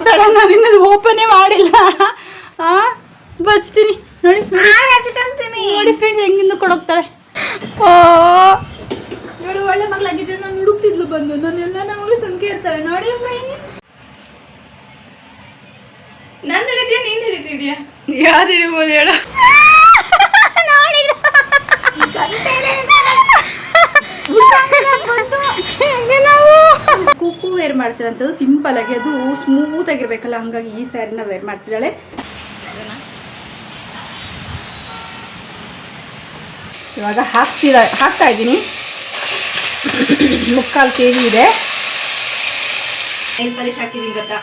ಕೊಡೋಗ್ತಾಳೆ ನಾನು ಇನ್ನದು ಓಪನೇ ಮಾಡಿಲ್ಲ. ಆ? ಬಸ್ತೀನಿ. ನೋಡಿ ನೋಡಿ ಫ್ರೆಂಡ್ಸ್ ಹೆಂಗಿಂದ ಕೊಡೋಗ್ತಾಳೆ ಓ. ನೋಡಿ ಒಳ್ಳೆ ಮಗಳಾಗಿದ್ರೆ ನಾನು ಹುಡುಕ್ತಿದ್ಲು ಬಂದು. ನಾನು ಎಲ್ಲ ನಾವು ಸಂಖ್ಯೆ ಇರ್ತಾಳೆ ನೋಡಿ ನಾನು ಹಿಡಿದ್ಯಾ ನೀನು ಹಿಡಿತಿದ್ಯಾ ಯಾವ್ದು ಹಿಡಿಬೋದು ಹೇಳು. ಕುಕ್ಕು ವೇರ್ ಮಾಡ್ತಿರೋಂಥದ್ದು ಸಿಂಪಲ್ ಆಗಿ ಅದು ಸ್ಮೂತ್ ಆಗಿರ್ಬೇಕಲ್ಲ ಹಂಗಾಗಿ ಈ ಸ್ಯಾರಿನ ವೇರ್ ಮಾಡ್ತಿದ್ದಾಳೆ. ಇವಾಗ ಹಾಕ್ತಿದ ಹಾಕ್ತಾ ಇದ್ದೀನಿ. ಮುಕ್ಕಾಲು ಕೆ ಜಿ ಇದೆ. ನೈಲ್ ಪಾಲಿಶ್ ಹಾಕಿದ್ದೀನಿ ಗೊತ್ತಾ?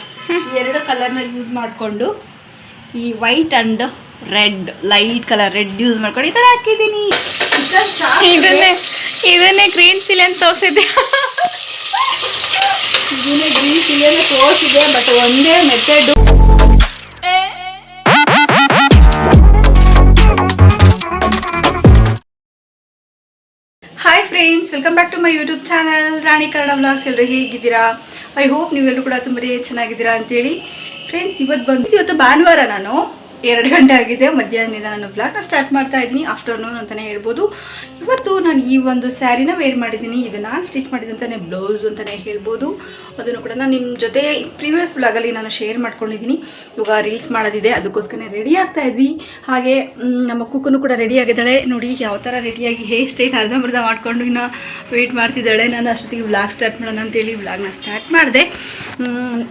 ಎರಡು ಕಲರ್ನ ಯೂಸ್ ಮಾಡಿಕೊಂಡು ಈ white and red light colour red use ಮಾಡ್ಕೊಂಡು ಈ ಥರ ಹಾಕಿದ್ದೀನಿ ಇದನ್ನೇ ಗ್ರೀನ್ ಚಿಲ್ಲಿ ಅಂತ ತೋರಿಸಿದ್ದೆ. ಇದನ್ನೇ ಗ್ರೀನ್ ಚಿಲ್ಲಿಯನ್ನು ತೋರಿಸಿದೆ ಬಟ್ ಒಂದೇ method hi friends welcome back to my YouTube channel Rani Kannada vlogs ಎಲ್ಲರೂ ಹೇಗಿದ್ದೀರಾ? ಐ ಹೋಪ್ ನೀವೆಲ್ಲರೂ ಕೂಡ ತುಂಬನೇ ಚೆನ್ನಾಗಿದ್ದೀರಾ ಅಂತೇಳಿ. ಫ್ರೆಂಡ್ಸ್ ಇವತ್ತು ಬಂದು ಇವತ್ತು ಭಾನುವಾರ ನಾನು ಎರಡು ಗಂಟೆ ಆಗಿದೆ, ಮಧ್ಯಾಹ್ನದಿಂದ ನಾನು ವ್ಲಾಗ್ನ ಸ್ಟಾರ್ಟ್ ಮಾಡ್ತಾ ಇದ್ದೀನಿ ಆಫ್ಟರ್ನೂನ್ ಅಂತಲೇ ಹೇಳ್ಬೋದು. ಇವತ್ತು ನಾನು ಈ ಒಂದು ಸ್ಯಾರಿನ ವೇರ್ ಮಾಡಿದ್ದೀನಿ ಇದು ನಾನು ಸ್ಟಿಚ್ ಮಾಡಿದಂತಲೇ ಬ್ಲೌಸ್ ಅಂತಲೇ ಹೇಳ್ಬೋದು. ಅದನ್ನು ಕೂಡ ನಾನು ನಿಮ್ಮ ಜೊತೆ ಪ್ರೀವಿಯಸ್ ವ್ಲಾಗಲ್ಲಿ ನಾನು ಶೇರ್ ಮಾಡ್ಕೊಂಡಿದ್ದೀನಿ. ಇವಾಗ ರೀಲ್ಸ್ ಮಾಡೋದಿದೆ ಅದಕ್ಕೋಸ್ಕರ ರೆಡಿ ಆಗ್ತಾ ಇದ್ವಿ. ಹಾಗೆ ನಮ್ಮ ಕುಕ್ಕನು ಕೂಡ ರೆಡಿ ಆಗಿದ್ದಾಳೆ. ನೋಡಿ, ಯಾವ ಥರ ರೆಡಿಯಾಗಿ ಹೇರ್ ಸ್ಟ್ರೈಟ್ ಅರ್ಧಂಬರ್ಧ ಮಾಡಿಕೊಂಡು ಇನ್ನು ವೆಯ್ಟ್ ಮಾಡ್ತಿದ್ದಾಳೆ. ನಾನು ಅಷ್ಟೊತ್ತಿಗೆ ವ್ಲಾಗ್ ಸ್ಟಾರ್ಟ್ ಮಾಡೋಣ ಅಂತೇಳಿ ವ್ಲಾಗ್ನ ಸ್ಟಾರ್ಟ್ ಮಾಡಿದೆ.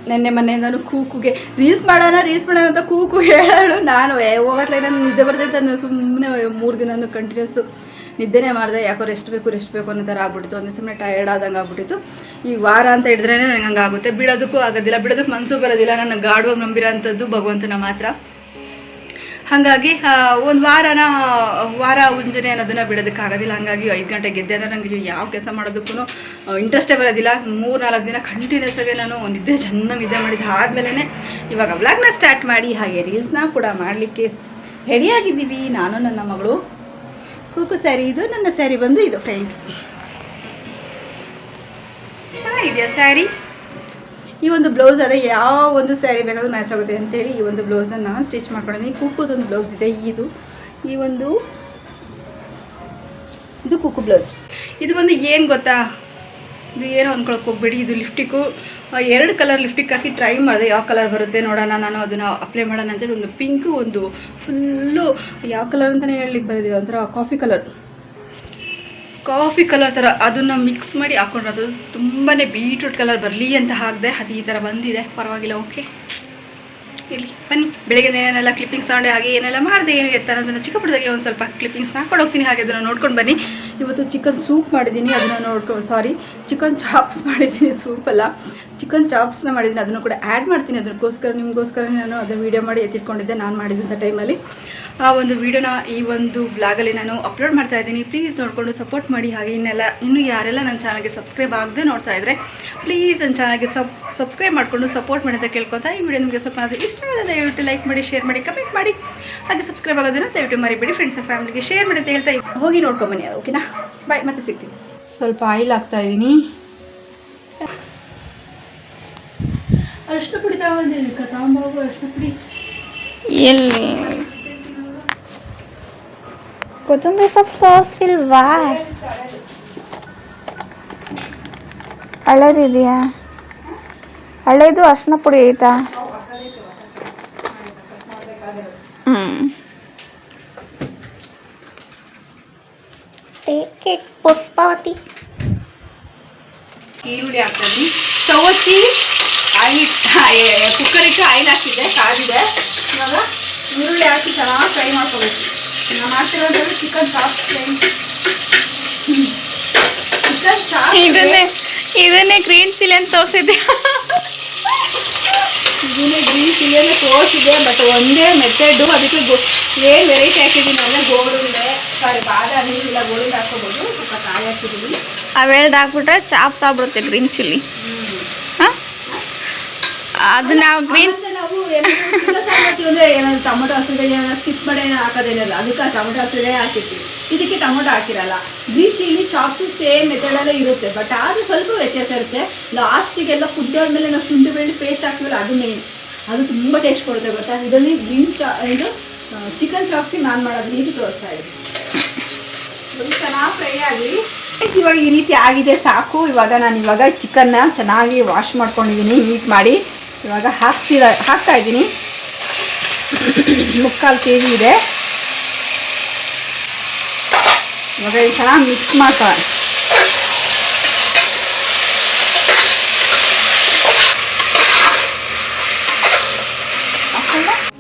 ನೆನ್ನೆ ಮೊನ್ನೆ ನಾನು ಕೂಕುಗೆ. ರೀಲ್ಸ್ ಮಾಡೋಣ ರೀಲ್ಸ್ ಮಾಡೋಣ ಅಂತ ಕೂಕು ಹೇಳೋಳು ನಾನು. ಹೋಗತ್ಲೆ ನಾನು ನಿದ್ದೆ ಬರ್ತೈತೆ ನಾನು ಸುಮ್ಮನೆ ಮೂರು ದಿನ ಕಂಟಿನ್ಯೂಸ್ ನಿದ್ದೆನೇ ಮಾಡಿದೆ. ಯಾಕೋ ರೆಸ್ಟ್ ಬೇಕು ರೆಸ್ಟ್ ಬೇಕು ಅನ್ನೋ ಥರ ಆಗ್ಬಿಟ್ಟಿತ್ತು. ಒಂದೇ ಸುಮ್ಮನೆ ಟಯರ್ಡ್ ಆದಂಗೆ ಆಗ್ಬಿಟ್ಟಿತ್ತು. ಈ ವಾರ ಅಂತ ಹಿಡಿದ್ರೇ ನನಗೆ ಹಂಗಾಗುತ್ತೆ. ಬಿಡೋದಕ್ಕೂ ಆಗೋದಿಲ್ಲ. ಬಿಡೋದಕ್ಕೆ ಮನಸ್ಸು ಬರೋದಿಲ್ಲ. ನನ್ನ ಗಾಢವಾಗಿ ನಂಬಿರೋ ಅಂಥದ್ದು ಭಗವಂತನ ಮಾತ್ರ. ಹಾಗಾಗಿ ಒಂದು ವಾರನ, ವಾರ ಮುಂಜಾನೆ ಅನ್ನೋದನ್ನ ಬಿಡೋದಕ್ಕಾಗೋದಿಲ್ಲ ಹಾಗಾಗಿ ಐದು ಗಂಟೆಗೆ ಗೆದ್ದೆ ಅಂದರೆ ನನಗೆ ಯಾವ ಕೆಲಸ ಮಾಡೋದಕ್ಕೂ ಇಂಟ್ರೆಸ್ಟೇ ಬರೋದಿಲ್ಲ. ಮೂರು ನಾಲ್ಕು ದಿನ ಕಂಟಿನ್ಯೂಸ್ ಆಗಿ ನಾನು ನಿದ್ದೆ ಚೆನ್ನಾಗಿ ನಿದ್ದೆ ಮಾಡಿದ್ದು ಆದಮೇಲೆ ಇವಾಗ ವ್ಲಾಗ್ನ ಸ್ಟಾರ್ಟ್ ಮಾಡಿ, ಹಾಗೆ ರೀಲ್ಸ್ನ ಕೂಡ ಮಾಡಲಿಕ್ಕೆ ರೆಡಿಯಾಗಿದ್ದೀವಿ ನಾನು, ನನ್ನ ಮಗಳು. ಕೂಕು ಸ್ಯಾರಿ ಇದು ನನ್ನ ಸ್ಯಾರಿ ಬಂದು ಇದು ಫ್ರೆಂಡ್ಸ್ ಚೆನ್ನಾಗಿದೆಯಾ ಸ್ಯಾರಿ ಈ ಒಂದು ಬ್ಲೌಸ್ ಅದೇ ಯಾವ ಒಂದು ಸ್ಯಾರಿ ಬೇಕಾದ್ರೂ ಮ್ಯಾಚ್ ಆಗುತ್ತೆ ಅಂತೇಳಿ ಈ ಒಂದು ಬ್ಲೌಸನ್ನ ನಾನು ಸ್ಟಿಚ್ ಮಾಡ್ಕೊಂಡಿದ್ದೀನಿ. ಕುಕ್ಕುದೊಂದು ಬ್ಲೌಸ್ ಇದೆ, ಇದು. ಈ ಒಂದು ಇದು ಕುಕ್ಕು ಬ್ಲೌಸ್ ಇದು ಬಂದು ಏನು ಗೊತ್ತಾ? ಇದು ಏನೋ ಅಂದ್ಕೊಳಕ್ಕೆ ಹೋಗ್ಬೇಡಿ. ಇದು ಲಿಫ್ಟಿಕ್ಕು ಎರಡು ಕಲರ್ ಲಿಫ್ಟಿಕ್ ಹಾಕಿ ಟ್ರೈ ಮಾಡಿದೆ ಯಾವ ಕಲರ್ ಬರುತ್ತೆ ನೋಡೋಣ. ನಾನು ಅದನ್ನು ಅಪ್ಲೈ ಮಾಡೋಣ ಅಂತೇಳಿ ಒಂದು ಪಿಂಕು ಒಂದು ಫುಲ್ಲು ಯಾವ ಕಲರ್ ಅಂತಲೇ ಹೇಳಲಿಕ್ಕೆ ಬರೋದಿಲ್ಲ, ಒಂಥರ ಕಾಫಿ ಕಲರ್ ಕಾಫಿ ಕಲರ್ ಥರ ಅದನ್ನು ಮಿಕ್ಸ್ ಮಾಡಿ ಹಾಕೊಂಡ್ರೆ ಅದು ತುಂಬಾ ಬೀಟ್ರೂಟ್ ಕಲರ್ ಬರಲಿ ಅಂತ ಹಾಕಿದೆ ಅದು ಈ ಥರ ಬಂದಿದೆ. ಪರವಾಗಿಲ್ಲ ಓಕೆ ಇಲ್ಲಿ ಬನ್ನಿ. ಬೆಳಗ್ಗೆ ಏನೇನೆಲ್ಲ ಕ್ಲಿಪ್ಪಿಂಗ್ಸ್ ತಗೊಂಡೆ, ಹಾಗೆ ಏನೆಲ್ಲ ಮಾಡಿದೆ, ಏನು ಎತ್ತ ಅನ್ನೋದನ್ನು ಚಿಕ್ಕ ಪುಟ್ಟದಾಗೆ ಒಂದು ಸ್ವಲ್ಪ ಕ್ಲಿಪ್ಪಿಂಗ್ಸ್ ಹಾಕೊಂಡು ಹೋಗ್ತೀನಿ, ಹಾಗೆ ಅದನ್ನು ನೋಡ್ಕೊಂಡು ಬನ್ನಿ. ಇವತ್ತು ಚಿಕನ್ ಸೂಪ್ ಮಾಡಿದ್ದೀನಿ, ಅದನ್ನು ನೋಡ್ಕೊ ಸಾರಿ ಚಿಕನ್ ಚಾಪ್ಸ್ ಮಾಡಿದ್ದೀನಿ ಸೂಪಲ್ಲ ಚಿಕನ್ ಚಾಪ್ಸ್ನ ಮಾಡಿದ್ದೀನಿ, ಅದನ್ನು ಕೂಡ ಆ್ಯಡ್ ಮಾಡ್ತೀನಿ. ಅದಕ್ಕೋಸ್ಕರ ನಿಮಗೋಸ್ಕರ ನಾನು ಅದನ್ನು ವೀಡಿಯೋ ಮಾಡಿ ಎತ್ತಿಟ್ಕೊಂಡಿದ್ದೆ, ನಾನು ಮಾಡಿದಂಥ ಟೈಮಲ್ಲಿ ಆ ಒಂದು ವಿಡಿಯೋನ ಈ ಒಂದು ಬ್ಲಾಗಲ್ಲಿ ನಾನು ಅಪ್ಲೋಡ್ ಮಾಡ್ತಾ ಇದ್ದೀನಿ. ಪ್ಲೀಸ್ ನೋಡಿಕೊಂಡು ಸಪೋರ್ಟ್ ಮಾಡಿ. ಹಾಗೆ ಇನ್ನೆಲ್ಲ, ಇನ್ನೂ ಯಾರೆಲ್ಲ ನನ್ನ ಚಾನಲ್ಗೆ ಸಬ್ಸ್ಕ್ರೈಬ್ ಆಗದೆ ನೋಡ್ತಾ ಇದ್ದರೆ ಪ್ಲೀಸ್ ನನ್ನ ಚಾನಲ್ಗೆ ಸಬ್ ಸಬ್ಸ್ಕ್ರೈಬ್ ಮಾಡಿಕೊಂಡು ಸಪೋರ್ಟ್ ಮಾಡಿ ಅಂತ ಕೇಳ್ಕೊತಾ ಈ ವಿಡಿಯೋ ನಿಮಗೆ ಸ್ವಲ್ಪ ಇಷ್ಟ ದಯವಿಟ್ಟು ಲೈಕ್ ಮಾಡಿ ಶೇರ್ ಮಾಡಿ ಕಮೆಂಟ್ ಮಾಡಿ. ಹಾಗೆ ಸಬ್ಸ್ಕ್ರೈಬ್ ಆಗೋದನ್ನು ದಯವಿಟ್ಟು ಮರಿಬೇಡಿ ಫ್ರೆಂಡ್ಸ್ ಫ್ಯಾಮಿಲಿಗೆ ಶೇರ್ ಮಾಡಿ ಅಂತ ಹೇಳ್ತಾ ಹೋಗಿ ನೋಡ್ಕೊಂಬನ್ನಿ ಓಕೆನಾ ಬಾಯ್ ಮತ್ತೆ ಸಿಗ್ತೀನಿ. ಸ್ವಲ್ಪ ಆಯಿಲ್ ಹಾಕ್ತಾ ಇದ್ದೀನಿ. ಅರಿಶಿನ ಪುಡಿ ತಗೊಂಡಿದ್ದೀನಿ ತಗೊಂಬೋಗು ಅರಿಶಿನ ಪುಡಿ. ಎಲ್ಲಿ? ಕೊತ್ತಂಬರಿ ಸೊಪ್ಪು ಸಾಸ್ ಇಲ್ವಾ? ಹಳೇದಿದೆಯಾ? ಹಳೇದು ಅರ್ಶಿನ ಪುಡಿ ಐತಾ? ಹ್ಞೂ ಟೇಕ್ ಇಟ್ ಪುಷ್ಪಾವತಿ? ಈರುಳ್ಳಿ ಹಾಕ್ತೀನಿ. ಸ್ಟವ್ ಹಚ್ಚಿ ಆಯಿಲ್ ಕುಕ್ಕರ್ ಇಟ್ಟು ಆಯಿಲ್ ಹಾಕಿದ್ದೆ ಕಾದಿದೆ. ಇವಾಗ ಈರುಳ್ಳಿ ಹಾಕಿ ಚೆನ್ನಾಗಿ ಫ್ರೈ ಮಾಡ್ಕೋಬೇಕು. ನಾನು ಮಾಡ್ತಿರೋದ್ರಲ್ಲಿ ಚಿಕನ್ ಚಾಪ್ಸ್ ಚಿಕನ್ ಚಾ ಇದನ್ನೇ ಇದನ್ನೇ ಗ್ರೀನ್ ಚಿಲ್ಲಿ ಅಂತ ತೋರಿಸಿದ್ದೆ. ಇದನ್ನೇ ಗ್ರೀನ್ ಚಿಲ್ಲಿಯನ್ನು ತೋರಿಸಿದೆ ಬಟ್ ಒಂದೇ ಮೆಥಡು ಅದಕ್ಕೆ ಗೋ ಏನು ವೆರೈಟಿ ಹಾಕಿದ್ದೀನಿ ಅಂದರೆ ಗೋಡುಂಡೆ ಸಾರಿ ಬಾದಾಮಿ ಇಲ್ಲ ಗೋಡುಂಡೆ ಹಾಕ್ಕೋಬೋದು. ಸ್ವಲ್ಪ ಕಾಯಿ ಹಾಕಿದ್ದೀನಿ. ಅವೆರಡು ಹಾಕ್ಬಿಟ್ರೆ ಚಾಪ್ಸ್ ಆಗ್ಬಿಡುತ್ತೆ ಗ್ರೀನ್ ಚಿಲ್ಲಿ ಅದು ನಾವು ಗ್ರೀನ್ ನಾವು ಏನಾದ್ರು ಟೊಮೊಟೊ ಹಸಿರು ಏನಾದ್ರು ಸ್ಕಿಪ್ ಮಾಡಿ ಹಾಕೋದೇನಿಲ್ಲ. ಅದಕ್ಕೆ ಟೊಮೊಟೊ ಹಸಿರೇ ಹಾಕಿರ್ತೀವಿ. ಇದಕ್ಕೆ ಟೊಮೊಟೊ ಹಾಕಿರಲ್ಲ. ಗ್ರೀನ್ ಚಿಲ್ಲಿ ಚಾಪ್ಸು ಸೇಮ್ ಮೆಥಡಲ್ಲೇ ಇರುತ್ತೆ. ಬಟ್ ಆದರೂ ಸ್ವಲ್ಪ ವ್ಯತ್ಯಾಸ ಇರುತ್ತೆ. ಲಾಸ್ಟಿಗೆಲ್ಲ ಕುದ್ದಾದ್ಮೇಲೆ ನಾವು ಶುಂಠಿ ಬೆಳ್ಳಿ ಪೇಸ್ಟ್ ಹಾಕ್ತೀವಲ್ಲ ಅದು ಮೇನ್ ಅದು ತುಂಬ ಟೇಸ್ಟ್ ಕೊಡುತ್ತೆ ಗೊತ್ತಾ? ಇದರಲ್ಲಿ ಗ್ರೀನ್ ಚಾ ಇದು ಚಿಕನ್ ಚಾಪ್ಸಿ ನಾನು ಮಾಡೋದು ನೀರು ತೋರಿಸ್ತಾ ಇದ್ದೀನಿ. ಚೆನ್ನಾಗಿ ಫ್ರೈ ಆಗಲಿ ಇವಾಗ ಈ ರೀತಿ ಆಗಿದೆ, ಸಾಕು. ಇವಾಗ ನಾನು ಇವಾಗ ಚಿಕನ್ನ ಚೆನ್ನಾಗಿ ವಾಶ್ ಮಾಡ್ಕೊಂಡಿದ್ದೀನಿ ನೀಟ್ ಮಾಡಿ. ಇವಾಗ ಹಾಕ್ತಿದ, ಹಾಕ್ತಾ ಇದ್ದೀನಿ. ಮುಕ್ಕಾಲು ಕೆ ಜಿ ಇದೆ. ಇವಾಗ ಇದು ಚೆನ್ನಾಗಿ ಮಿಕ್ಸ್ ಮಾಡ್ತಾ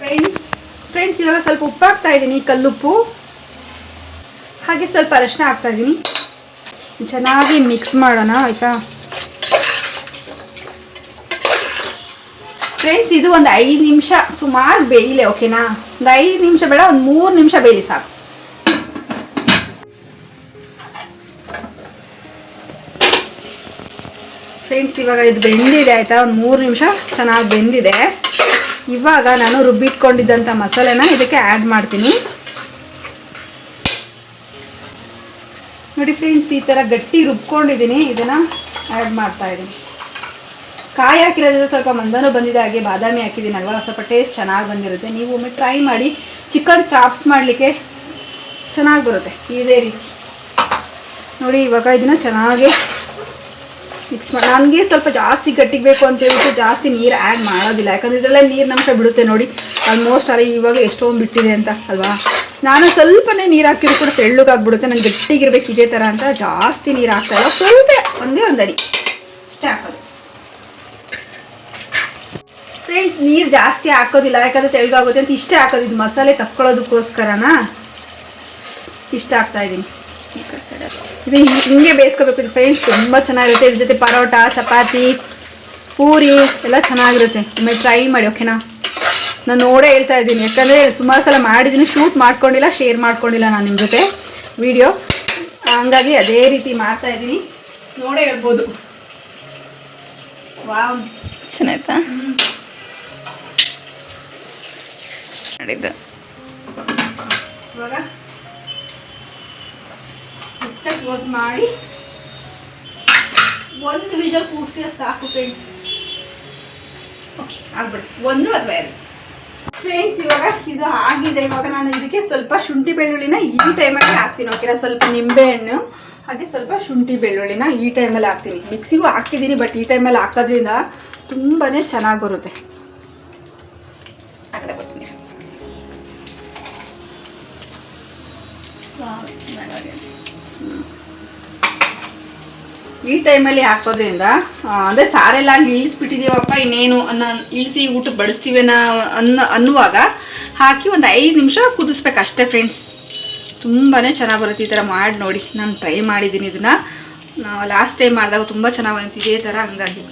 ಫ್ರೆಂಡ್ಸ್ ಫ್ರೆಂಡ್ಸ್ ಇವಾಗ ಸ್ವಲ್ಪ ಉಪ್ಪು ಹಾಕ್ತಾ ಇದ್ದೀನಿ, ಕಲ್ಲುಪ್ಪು. ಹಾಗೆ ಸ್ವಲ್ಪ ಅರಶಿನ ಹಾಕ್ತಾ ಇದ್ದೀನಿ. ಚೆನ್ನಾಗಿ ಮಿಕ್ಸ್ ಮಾಡೋಣ, ಆಯಿತಾ? ಫ್ರೆಂಡ್ಸ್ ಇದು ಒಂದು ಐದು ನಿಮಿಷ ಸುಮಾರು ಬೇಯಲಿ ಓಕೆನಾ ಒಂದು ಐದು ನಿಮಿಷ ಬೇಡ, ಒಂದು ಮೂರು ನಿಮಿಷ ಬೇಯಲಿ ಸಾಕು. ಫ್ರೆಂಡ್ಸ್ ಇವಾಗ ಇದು ಬೆಂದಿದೆ, ಆಯಿತಾ? ಒಂದು ಮೂರು ನಿಮಿಷ ಚೆನ್ನಾಗಿ ಬೆಂದಿದೆ. ಇವಾಗ ನಾನು ರುಬ್ಬಿಟ್ಕೊಂಡಿದ್ದಂಥ ಮಸಾಲೆನ ಇದಕ್ಕೆ ಆ್ಯಡ್ ಮಾಡ್ತೀನಿ. ನೋಡಿ ಫ್ರೆಂಡ್ಸ್, ಈ ಥರ ಗಟ್ಟಿ ರುಬ್ಕೊಂಡಿದ್ದೀನಿ. ಇದನ್ನು ಆ್ಯಡ್ ಮಾಡ್ತಾ ಇದ್ದೀನಿ. ಕಾಯಿ ಹಾಕಿರೋದ್ರಿಂದ ಸ್ವಲ್ಪ ಮಂದನೂ ಬಂದಿದೆ, ಹಾಗೆ ಬಾದಾಮಿ ಹಾಕಿದ್ದೀನಲ್ವ ಸ್ವಲ್ಪ ಟೇಸ್ಟ್ ಚೆನ್ನಾಗಿ ಬಂದಿರುತ್ತೆ. ನೀವು ಒಮ್ಮೆ ಟ್ರೈ ಮಾಡಿ ಚಿಕನ್ ಚಾಪ್ಸ್ ಮಾಡಲಿಕ್ಕೆ ಚೆನ್ನಾಗಿ ಬರುತ್ತೆ. ಇದೇ ರೀತಿ. ನೋಡಿ, ಇವಾಗ ಇದನ್ನು ಚೆನ್ನಾಗಿ ಮಿಕ್ಸ್ ಮಾಡಿ, ನನಗೆ ಸ್ವಲ್ಪ ಜಾಸ್ತಿ ಗಟ್ಟಿಗೆ ಬೇಕು ಅಂತ ಹೇಳ್ಬಿಟ್ಟು ಜಾಸ್ತಿ ನೀರು ಆ್ಯಡ್ ಮಾಡೋದಿಲ್ಲ. ಯಾಕಂದರೆ ಇದರಲ್ಲೇ ನೀರಿನಂಶ ಬಿಡುತ್ತೆ ನೋಡಿ. ಆಲ್ಮೋಸ್ಟ್ ಅಲ್ಲಿ ಇವಾಗ ಎಷ್ಟೊಂದು ಬಿಟ್ಟಿದೆ ಅಂತ, ಅಲ್ವಾ? ನಾನು ಸ್ವಲ್ಪನೇ ನೀರು ಹಾಕಿದ್ರು ಕೂಡ ತೆಳ್ಳಗಾಗ್ಬಿಡುತ್ತೆ. ನಂಗೆ ಗಟ್ಟಿಗಿರ್ಬೇಕು ಇದೇ ಥರ ಅಂತ ಜಾಸ್ತಿ ನೀರು ಹಾಕ್ತಾ ಇಲ್ಲ. ಸ್ವಲ್ಪ, ಒಂದೇ ಒಂದು ಅಡಿ ಹಾಕೋದು. ಫ್ರೆಂಡ್ಸ್ ನೀರು ಜಾಸ್ತಿ ಹಾಕೋದಿಲ್ಲ. ಯಾಕಂದರೆ ತೆಳ್ಳಗಾಗುತ್ತೆ ಅಂತ ಇಷ್ಟೇ ಹಾಕೋದು. ಇದು ಮಸಾಲೆ ತಕ್ಕೊಳ್ಳೋದಕ್ಕೋಸ್ಕರನಾ? ಇಷ್ಟ ಆಗ್ತಾ ಇದ್ದೀನಿ. ಇದು ಹಿಂಗ್- ಹಿಂಗೆ ಬೇಯಿಸ್ಕೋಬೇಕು. ಇದು ಫ್ರೆಂಡ್ಸ್ ತುಂಬ ಚೆನ್ನಾಗಿರುತ್ತೆ. ಇದ್ರ ಜೊತೆ ಪರೋಟ, ಚಪಾತಿ, ಪೂರಿ, ಎಲ್ಲ ಚೆನ್ನಾಗಿರುತ್ತೆ. ಒಮ್ಮೆ ಟ್ರೈ ಮಾಡಿ ಓಕೆನಾ ನಾನು ನೋಡೇ ಹೇಳ್ತಾ ಇದ್ದೀನಿ. ಯಾಕಂದರೆ ಸುಮಾರು ಸಲ ಮಾಡಿದ್ದೀನಿ ಶೂಟ್ ಮಾಡ್ಕೊಂಡಿಲ್ಲ ಶೇರ್ ಮಾಡ್ಕೊಂಡಿಲ್ಲ ನಾನು ನಿಮ್ಮ ಜೊತೆ ವಿಡಿಯೋ ಹಂಗಾಗಿ ಅದೇ ರೀತಿ ಮಾಡ್ತಾ ಇದ್ದೀನಿ. ನೋಡೇ ಹೇಳ್ಬೋದು. ವಾವ್. ಚೆನ್ನಾಯ್ತಾ? ಮಾಡಿದ್ದು. ಇವಾಗ ಕ್ಲೋಸ್ ಮಾಡಿ ಒಂದು ವಿಜಲ್ ಕೂಡಿಸಿ ಸಾಕು ಫ್ರೆಂಡ್ಸ್ ಓಕೆ ಆಗ್ಬಿಡಿ. ಒಂದು ಅಥವಾ ಎರಡು? ಫ್ರೆಂಡ್ಸ್ ಇವಾಗ ಇದು ಆಗಿದೆ. ಇವಾಗ ನಾನು ಇದಕ್ಕೆ ಸ್ವಲ್ಪ ಶುಂಠಿ ಬೆಳ್ಳುಳ್ಳಿನ ಈ ಟೈಮಲ್ಲಿ ಹಾಕ್ತೀನಿ. ಓಕೆನಾ ಸ್ವಲ್ಪ ನಿಂಬೆಹಣ್ಣು ಹಾಗೆ ಸ್ವಲ್ಪ ಶುಂಠಿ ಬೆಳ್ಳುಳ್ಳಿನ ಈ ಟೈಮಲ್ಲಿ ಹಾಕ್ತೀನಿ. ಮಿಕ್ಸಿಗೂ ಹಾಕ್ತಿದ್ದೀನಿ ಬಟ್ ಈ ಟೈಮಲ್ಲಿ ಹಾಕೋದ್ರಿಂದ ತುಂಬಾ ಚೆನ್ನಾಗಿ ಬರುತ್ತೆ. ಬರ್ತೀನಿ. ಈ ಟೈಮಲ್ಲಿ ಹಾಕೋದ್ರಿಂದ ಅಂದರೆ ಸಾರೆಲ್ಲ ಇಳಿಸ್ಬಿಟ್ಟಿದ್ದೀವಪ್ಪ ಇನ್ನೇನು ಅನ್ನ ಇಳಿಸಿ ಊಟಕ್ಕೆ ಬಡಿಸ್ತೀವಿ ಅನ್ನೋ ಅನ್ನ ಅನ್ನುವಾಗ ಹಾಕಿ ಒಂದು ಐದು ನಿಮಿಷ ಕುದಿಸ್ಬೇಕು ಅಷ್ಟೇ ಫ್ರೆಂಡ್ಸ್ ತುಂಬಾ ಚೆನ್ನಾಗಿ ಬರುತ್ತೆ ಈ ಥರ ಮಾಡಿ ನೋಡಿ. ನಾನು ಟ್ರೈ ಮಾಡಿದ್ದೀನಿ ಇದನ್ನು. ಲಾಸ್ಟ್ ಟೈಮ್ ಮಾಡಿದಾಗ ತುಂಬ ಚೆನ್ನಾಗಿ ಬಂತು ಇದೇ ಥರ ಹಂಗಾಗಿ.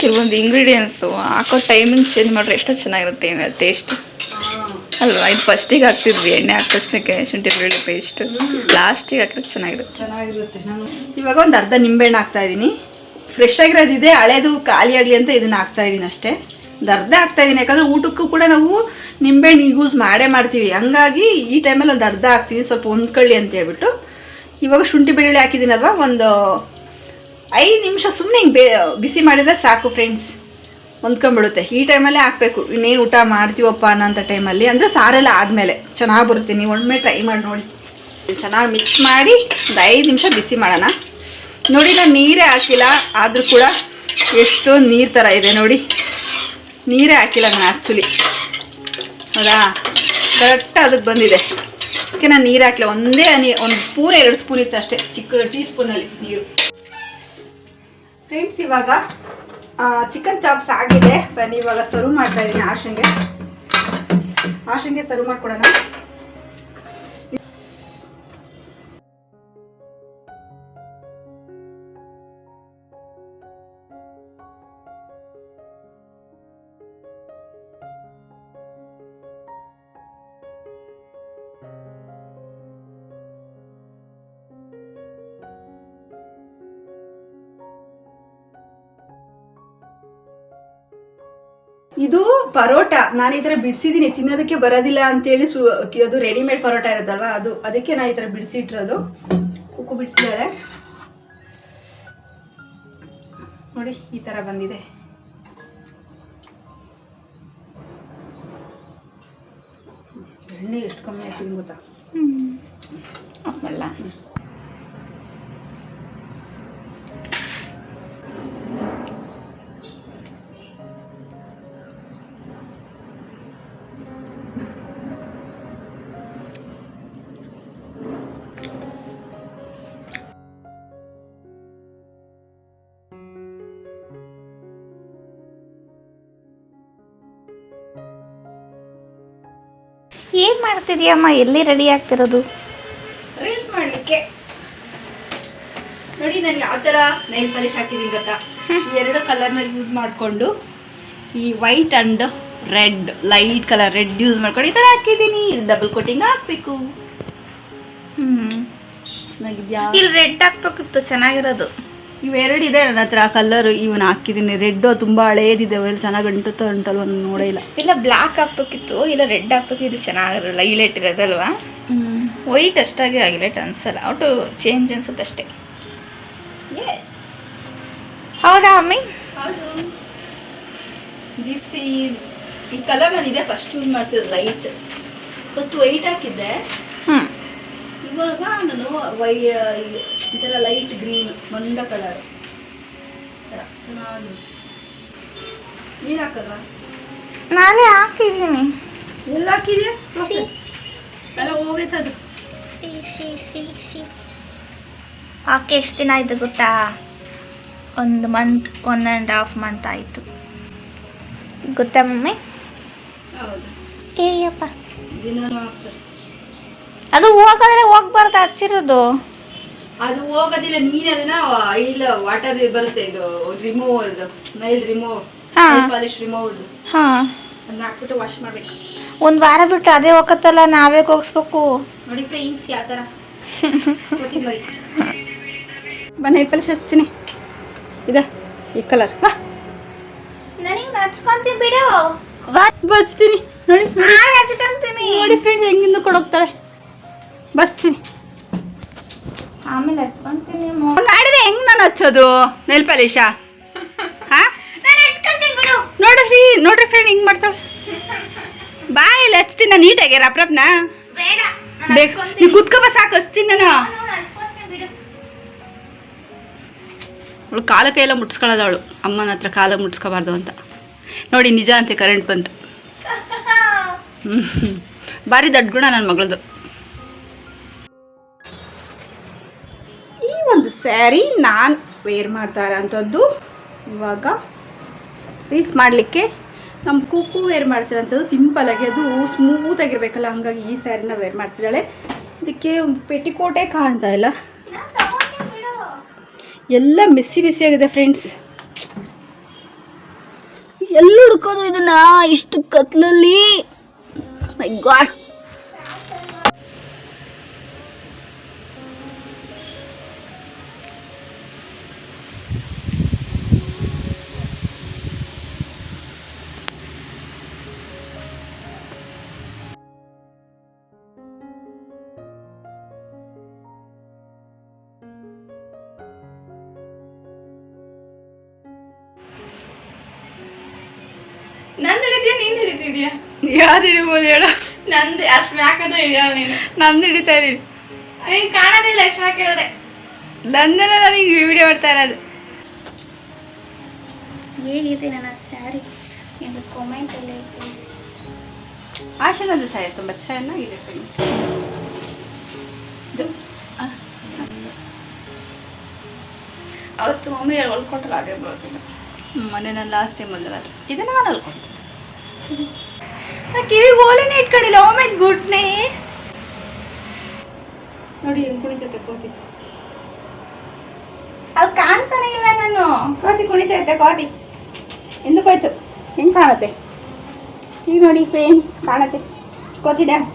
ಕೆಲವೊಂದು ಇಂಗ್ರೀಡಿಯೆಂಟ್ಸು ಹಾಕೋ ಟೈಮಿಂಗ್ ಚೇಂಜ್ ಮಾಡಿದ್ರೆ ಎಷ್ಟು ಚೆನ್ನಾಗಿರುತ್ತೆ ಟೇಸ್ಟ್ ಅಲ್ವಾ ಇದು ಫಸ್ಟಿಗೆ ಹಾಕ್ತಿದ್ವಿ, ಎಣ್ಣೆ ಹಾಕಿದ ತಕ್ಷಣಕ್ಕೆ ಶುಂಠಿ ಬೆಳ್ಳುಳ್ಳಿ ಪೇಸ್ಟ್ ಲಾಸ್ಟಿಗೆ ಹಾಕಿದ್ರೆ ಚೆನ್ನಾಗಿರುತ್ತೆ. ಚೆನ್ನಾಗಿರುತ್ತೆ. ನಾನು ಇವಾಗ ಒಂದು ಅರ್ಧ ನಿಂಬೆಹಣ್ಣು ಹಾಕ್ತಾ ಇದ್ದೀನಿ ಫ್ರೆಶ್ ಆಗಿರೋದಿದೆ ಹಳೇದು ಖಾಲಿ ಆಗಲಿ ಅಂತ ಇದನ್ನ ಹಾಕ್ತಾ ಇದ್ದೀನಿ ಅಷ್ಟೇ. ಒಂದು ಅರ್ಧ ಹಾಕ್ತಾ ಇದ್ದೀನಿ ಯಾಕಂದರೆ ಊಟಕ್ಕೂ ಕೂಡ ನಾವು ನಿಂಬೆಹಣ್ಣು ಯೂಸ್ ಮಾಡೇ ಮಾಡ್ತೀವಿ. ಹಂಗಾಗಿ ಈ ಟೈಮಲ್ಲಿ ಒಂದು ಅರ್ಧ ಹಾಕ್ತೀನಿ, ಸ್ವಲ್ಪ ಹೊಂದ್ಕೊಳ್ಳಿ ಅಂತ ಹೇಳ್ಬಿಟ್ಟು. ಇವಾಗ ಶುಂಠಿ ಬೆಳ್ಳುಳ್ಳಿ ಹಾಕಿದ್ದೀನಲ್ವ ಒಂದು ಐದು ನಿಮಿಷ ಸುಮ್ಮನೆ ಹಿಂಗೆ ಬಿಸಿ ಮಾಡಿದ್ರೆ ಸಾಕು ಫ್ರೆಂಡ್ಸ್ ಹೊಂದ್ಕೊಂಡ್ಬಿಡುತ್ತೆ. ಈ ಟೈಮಲ್ಲೇ ಹಾಕಬೇಕು. ಇನ್ನೇನು ಊಟ ಮಾಡ್ತೀವಪ್ಪ ಅನ್ನೋಂಥ ಟೈಮಲ್ಲಿ. ಅಂದರೆ ಸಾರೆಲ್ಲ ಆದಮೇಲೆ. ಚೆನ್ನಾಗಿ ಬರುತ್ತೆ. ನೀವು ಒಮ್ಮೆ ಟ್ರೈ ಮಾಡಿ ನೋಡಿ. ಚೆನ್ನಾಗಿ ಮಿಕ್ಸ್ ಮಾಡಿ ಒಂದು ಐದು ನಿಮಿಷ ಬಿಸಿ ಮಾಡೋಣ. ನೋಡಿ, ನಾನು ನೀರೇ ಹಾಕಿಲ್ಲ. ಆದರೂ ಕೂಡ ಎಷ್ಟೋ ನೀರು ಥರ ಇದೆ ನೋಡಿ. ನೀರೇ ಹಾಕಿಲ್ಲ ನಾನು ಆ್ಯಕ್ಚುಲಿ ಹೌದಾ? ಕರೆಕ್ಟ್ ಅದಕ್ಕೆ ಬಂದಿದೆ. ಅದಕ್ಕೆ ನಾನು ನೀರು ಹಾಕಿಲ್ಲ. ಒಂದೇ ನೀ ಒಂದು ಸ್ಪೂನ್, ಎರಡು ಸ್ಪೂನ್ ಇತ್ತು ಅಷ್ಟೇ ಚಿಕ್ಕ ಟೀ ಸ್ಪೂನಲ್ಲಿ ನೀರು. ಫ್ರೆಂಡ್ಸ್ ಇವಾಗ ಚಿಕನ್ ಚಾಪ್ಸ್ ಆಗಿದೆ. ಬನ್ನಿ ಇವಾಗ ಸರ್ವ್ ಮಾಡ್ತಾ ಇದ್ದೀನಿ ಆಶಂಗೆ. ಆಶಂಗೆ ಸರ್ವ್ ಮಾಡ್ಕೊಡೋಣ. ಪರೋಟ, ನಾನು ಈ ಥರ ಬಿಡಿಸಿದ್ದೀನಿ ತಿನ್ನೋದಕ್ಕೆ ಬರೋದಿಲ್ಲ ಅಂತೇಳಿ ಸು, ಅದು ರೆಡಿಮೇಡ್ ಪರೋಟ ಇರುತ್ತಲ್ವ, ಅದು, ಅದಕ್ಕೆ ನಾನು ಈ ಥರ ಬಿಡಿಸಿಟ್ಟಿರೋದು. ಕುಕ್ಕು ಬಿಡಿಸಿದಾಳೆ ನೋಡಿ, ಈ ಥರ ಬಂದಿದೆ. ಎಣ್ಣೆ ಎಷ್ಟು ಕಮ್ಮಿ ಆಯ್ತು ಗೊತ್ತಾ? ಹ್ಞೂ ಏನು ಮಾಡ್ತಿದ್ಯಮ್ಮ? ಎಲ್ಲಿ ರೆಡಿ ಆಗ್ತಿರೋದು? ರೀಲ್ಸ್ ಮಾಡಲಿಕ್ಕೆ. ನೋಡಿ ನಾನು ಯಾವ ಥರ ನೈಲ್ ಪಾಲಿಶ್ ಹಾಕಿದ್ದೀನಿ ಗೊತ್ತಾ? ಈ ಎರಡು ಕಲರ್ನ ಯೂಸ್ ಮಾಡಿಕೊಂಡು ಈ white and red light colour red use ಮಾಡ್ಕೊಂಡು ಈ ಥರ ಹಾಕಿದ್ದೀನಿ. ಡಬಲ್ ಕೋಟಿಂಗ್ ಹಾಕ್ಬೇಕು. ಹ್ಞೂ ಚೆನ್ನಾಗಿದ್ಯಾ? ಇಲ್ಲಿ ರೆಡ್ ಹಾಕ್ಬೇಕಿತ್ತು ಚೆನ್ನಾಗಿರೋದು. ಇವೆರಡು ಇದೆ ನನ್ನ ಹತ್ರ ಕಲರ್ ಇವನ್ ಹಾಕಿದ್ದೀನಿ ರೆಡ್ ತುಂಬ ಹಳೇದಿದೆ ಚೆನ್ನಾಗಿ ಅಂಟುತ್ತೋ ಅಂಟಲ್ವ ನೋಡೇ ಇಲ್ಲ. ಇಲ್ಲ ಬ್ಲ್ಯಾಕ್ ಹಾಕ್ಬೇಕಿತ್ತು ಇಲ್ಲ ರೆಡ್ ಹಾಕ್ಬೇಕಿತ್ತು ಚೆನ್ನಾಗಿರಲ್ಲ ಹೈಲೈಟ್ ಇರೋದಲ್ವಾ ವೈಟ್ ಅಷ್ಟಾಗಿ ಹೈಲೈಟ್ ಅನ್ಸಲ್ಲ ಒಟ್ಟು ಚೇಂಜ್ ಅನ್ಸುತ್ತೆ ಅಷ್ಟೇ. ಎಸ್ ಹೌದಾ ಅಮ್ಮಿ? ಹೌದು. ದಿಸ್ ಈಸ್ ಈ ಕಲರ್ ನಾನು ಇದೆ ಫಸ್ಟ್ ಯೂಸ್ ಮಾಡ್ತಿದ್ದೆ ಲೈಟ್ ಫಸ್ಟ್ ವೈಟ್ ಹಾಕಿದ್ದೆ. ಹ್ಞೂ ಇವಾಗ ನಾನು ವೈ ಈ ಥರ ಲೈಟ್ ಗ್ರೀನ್ ಮಂದ ಕಲರ್ ಚೆನ್ನಾಗಿ. ನೀರು ಹಾಕಲ್ವಾ? ನಾನೇ ಹಾಕಿದ್ದೀನಿ. ಎಲ್ಲ ಹಾಕಿದ್ಯಾ? ಸಿ. ಎಲ್ಲ ಹೋಗೈತೆ ಅದು. See see see see. ಹಾಕಿ ಎಷ್ಟು ದಿನ ಆಯಿತು ಗೊತ್ತಾ? ಒಂದು month one and half month ಆಯಿತು. ಗೊತ್ತಾ ಮಮ್ಮಿ? ಹೌದು. ಏಯಪ್ಪ ದಿನ ಹಾಕ್ತಾರೆ. ಅದು ಹೋಗೋದ್ರೆ ಹೋಗ್ಬಾರ್ದು ಹಚ್ಚಿರೋದು ಅದು ಹೋಗೋದಿಲ್ಲ ನೀನ್ ಅದನ್ನ ಆಯಿಲ್ ವಾಟರ್ ಬರುತ್ತೆ ಇದು ರಿಮೂವ್ ಅದು ನೈಲ್ ರಿಮೂವ್. ಪಾಲಿಶ್ ರಿಮೂವ್ ಹಾ. ಅದನ್ನ ಹಾಕ್ಬಿಟ್ಟು ವಾಶ್ ಮಾಡ್ಬೇಕು. ಒಂದ್ ವಾರ ಬಿಟ್ಟು ಅದೇ ಹೋಗತ್ತಲ್ಲ ನಾವೇ ಹೋಗಿಸ್ಬೇಕು. ನೋಡಿ ಫ್ರೆಂಡ್ಸ್ ಯಾವ ಥರ ಕೊತ್ತಂಬರಿ ಇದ ನೈಲ್ ಪಾಲಿಶ್ ಹಚ್ತೀನಿ. ಇದೆ ಈ ಕಲರ್ ಬಾ ನನಗೆ ನಚ್ಕೊಂತೀನಿ ಬಿಡು. ಬಸ್ತೀನಿ ನೋಡಿ ಹಚ್ಕೊಂತೀನಿ ನೋಡಿ ಫ್ರೆಂಡ್ಸ್ ಹೆಂಗಿಂದ ಕೊಡೋಗ್ತಾಳೆ. ಬಸ್ತೀನಿ. ಆಮೇಲೆ ಹಚ್ಕೊಂತೀನಿ ಮಾಡಿದೆ ಹೆಂಗ್ ನಾನು ಹಚ್ಚೋದು? Nail polish? ನೋಡ್ರಿ ನೋಡ್ರಿ ಫ್ರೆಂಡ್ ಹಿಂಗ್ ಮಾಡ್ತಾಳೆ. ಬಾ ಇಲ್ಲಿ ಹಚ್ತೀನಿ ನಾನು ನೀಟಾಗಿ ರಪ್ರಪ್ನ ಬೇಕು. ನೀವು ಕುತ್ಕೊಬ ಸಾಕು ಹಚ್ತೀನಿ ನಾನು. ಅವಳು ಕಾಲ ಕೈಯೆಲ್ಲ ಮುಟ್ಸ್ಕೊಳ್ಳೋದು ಅವಳು. ಅಮ್ಮನ ಹತ್ರ ಕಾಲ ಮುಟ್ಸ್ಕೋಬಾರ್ದು ಅಂತ. ನೋಡಿ ನಿಜ ಅಂತೆ ಕರೆಂಟ್ ಬಂತು. ಭಾರಿ ದೊಡ್ಡ ಗುಣ ನನ್ನ ಮಗಳದು. ಸ್ಯಾರಿ ನಾನು ವೇರ್ ಮಾಡ್ತಾ ಇರೋಂಥದ್ದು. ಇವಾಗ ರೀಲ್ಸ್ ಮಾಡಲಿಕ್ಕೆ ನಮ್ಮ ಕುಕ್ಕು ವೇರ್ ಮಾಡ್ತಿರೋಂಥದ್ದು ಸಿಂಪಲಾಗಿ ಅದು ಸ್ಮೂತ್ ಆಗಿರ್ಬೇಕಲ್ಲ, ಹಾಗಾಗಿ ಈ ಸ್ಯಾರಿನ ವೇರ್ ಮಾಡ್ತಿದ್ದಾಳೆ. ಇದಕ್ಕೆ ಪೆಟಿಕೋಟೇ ಕಾಣ್ತಾ ಇಲ್ಲ. ಎಲ್ಲ ಬಿಸಿ ಆಗಿದೆ ಫ್ರೆಂಡ್ಸ್ ಎಲ್ಲ ಹುಡ್ಕೋದು ಇದನ್ನ? ಇಷ್ಟು ಕತ್ಲಲ್ಲಿ? ಮೈ ಗಾಡ್ ನಂದು ಹಿಡಿದ್ಯಾ ನೀನು ಹಿಡಿತಿದ್ಯಾ ಯಾವ್ದು ಹಿಡಿಬೋದು ಹೇಳು. ನಂದು ಅಷ್ಟು ಮ್ಯಾಕದ ಹಿಡಿಯೋ ನೀನು. ನಂದು ಹಿಡಿತಾ ಇದ್ದೀನಿ. ನೀನು ಕಾಣೋದಿಲ್ಲ ಅಷ್ಟು ಮ್ಯಾಕ್ ಹಿಡಿದ್ರೆ. ನಂದನ ನನಗೆ ವಿಡಿಯೋ ಮಾಡ್ತಾ ಇರೋದು. ಹೇಗಿದೆ ನನ್ನ ಸ್ಯಾರಿ? ಎಂದು ಕಾಮೆಂಟಲ್ಲಿ ತಿಳಿಸಿ ಆಶನದು ಸ್ಯಾರಿ ತುಂಬ ಚೆನ್ನಾಗಿದೆ ಫ್ರೆಂಡ್ಸ್ ಅವತ್ತು ಮಮ್ಮಿ ಹೊಲ್ಕೊಟ್ರಲ್ಲ ಅದೇ ಬ್ಲೌಸ್ ಇದು. ಮೊನ್ನೆ ನಾನು ಲಾಸ್ಟ್ ಟೈಮ್ ಅಲ್ಲ ಇದನ್ನ ನಾನು ಅಲ್ಕೊಂಡು ಕಿವಿಗೆ ಓಲೆನೇ ಇಟ್ಕೊಂಡಿಲ್ಲ. ಓ ಮೈ ಗುಡ್ನೆಸ್ ನೋಡಿ ಹೆಂಗ್ ಕುಣಿತೈತೆ ಕೋತಿ. ಅಲ್ಲಿ ಕಾಣ್ತಾನೆ ಇಲ್ಲ ನಾನು. ಕೋತಿ ಕುಣಿತೈತೆ ಕೋತಿ. ಎಂದಕ್ಕೋಯ್ತು ಹೆಂಗೆ ಕಾಣುತ್ತೆ? ಈಗ ನೋಡಿ ಫ್ರೆಂಡ್ಸ್ ಕಾಣುತ್ತೆ. ಕೋತಿ ಡ್ಯಾನ್ಸ್